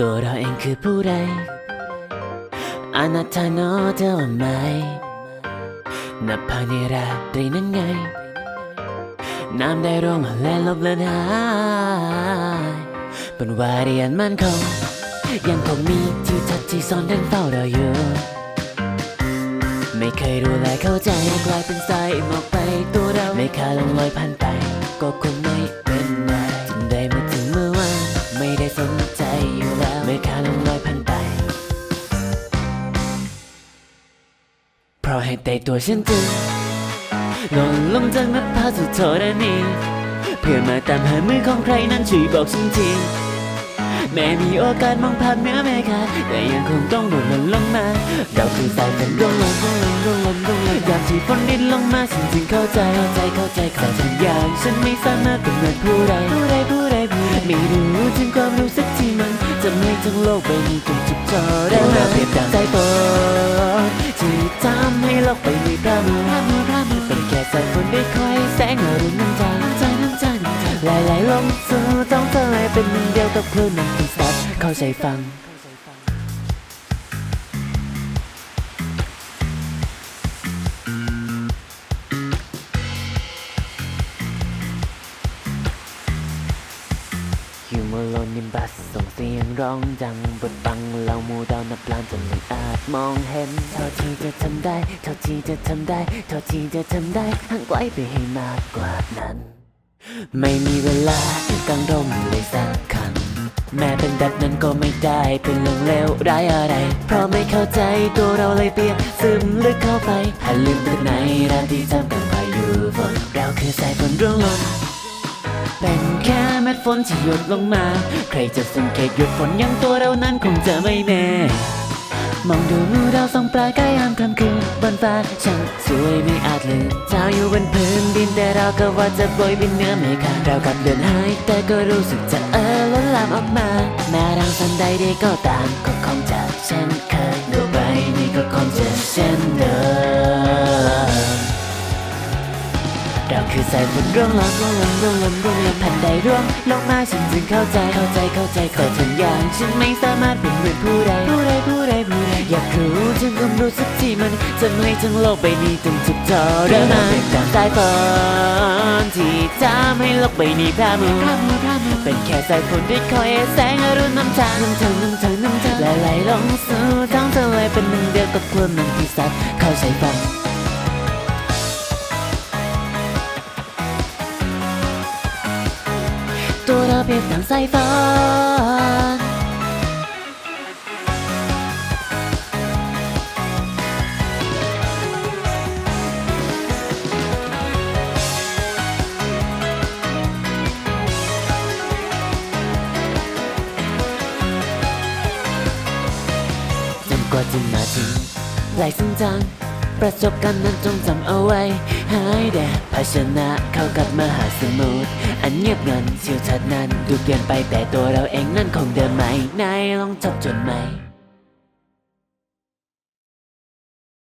ตัวเราเองคือผู้ใดอนาถานอเธอว่าไหมนับภายในราตรีนั้นไง น้ำได้ร่วงและลบเลือนหายบนวาเรียนมั่นคงยังคงมีที่ทัดที่ซ่อนเดินเฝ้าเราอยู่ ไม่เคยรู้และเข้าใจกลายเป็นสายหมอกไปตัวเรา ไม่คาลงลอยผ่านไป ก็คงไม่ เพราะเหตุใดตัวฉันจึงหล่นลงจากนภาสุดโทรณีเพื่อมาตามหามือของใครนั้นช่วยบอกฉันทีแม้มีโอกาสมองภาพเนือเมฆาแต่ยังคงต้องหล่นหล่นลงมาเราคือสายฝนร่วงหล่นร่วงหล่นร่วงหล่นร่วงหล่นยามที่ฝนดินลงมาฉันจึงเข้าใจเข้าใจเข้าใจเข้าใจอย่างฉันไม่สามารถกำหนดผู้ใดผู้ใดผู้ใดผู้ใดไม่รู้ถึงความรู้สึกที่มันจะไม่ทั้งโลกใบนี้จงจุดจอได้เราเปรียบดังสายฝนำใจน้ำใจไหลไหลลงสู่ท้องทะเลเป็นหนึ่งเดียวกับคลื่นน้ำที่ซัดเข้าใจฟังฮิวโมโลนิมบัสส่งเสียงร้องดังบนบังเรามูดาวนับล้านจนไม่อาจมองเห็น เท่าที่จะทำได้ เท่าที่จะทำได้ เท่าที่จะทำได้ห่างไกลไปให้มากกว่านั้น ไม่มีเวลากางร่มเลยสักคำแม้เป็นแบบนั้นก็ไม่ได้เป็นเรื่องเลวร้ายอะไร เพราะไม่เข้าใจตัวเราเลยเปียกซึมลึกเข้าไปหันลืมตึกไหนราที่ทำกันพายุฝนเราคือสายฝนร่วงหล่นเป็นแค่เม็ดฝนที่หยดลงมา ใครจะสังเกตหยดฝนอยังตัวเรานั้นคงจะไม่แน่ มองดูมือเราส่องปลายกายยามค่ำคืนบนฟ้าช่างสวยไม่อาจลืมเจ้าอยู่บนพื้นดินแต่เราก็ว่าจะโบยบินเหนือไมฆาเรากับเดินหายแต่ก็รู้สึกจะเออล้นลามออกมา แม้รังสันใดใดก็ตามก็คงจะเช่นเคยดูไปนี่ก็คงจะเช่นเดิม คือสายฝนร่วงหล่นร่วงหล่นร่วงหล่นร่วงหล่นแผ่นใดร่วงลงมาฉันจึงเข้าใจเข้าใจเข้าใจข้าถึงอย่างฉันไม่สามารถเป็นเหมือนผู้ใดผู้ใดผู้ใดผู้ใดอยากรู้ถึงความรู้สึกที่มันจะไม่ทั้งโลกใบนี้ต้องถูกทรมานดังสายฝนที่ทำให้โลกใบนี้พร่ามือพร่ามือพร่ามเป็นแค่สายฝนที่คอยแสงอรุณน้ำทางน้ำทางน้ำทางน้ำทางไหลไหลลงสู่ท้องทะเลเป็นหนึ่งเดียวกับคลื่นน้ำที่ซัดเข้าใจฟัง ตัวเราเปรียบดัง ประสบการณ์นั้นจงจำเอาไว้หายแดดภาชนะเข้ากับมหาสมุทรอันเงียบงันชิวชัดนั้น ดูเปลี่ยนไปแต่ตัวเราเองนั้นคงเดิมไหมไหนลองจับจนไหม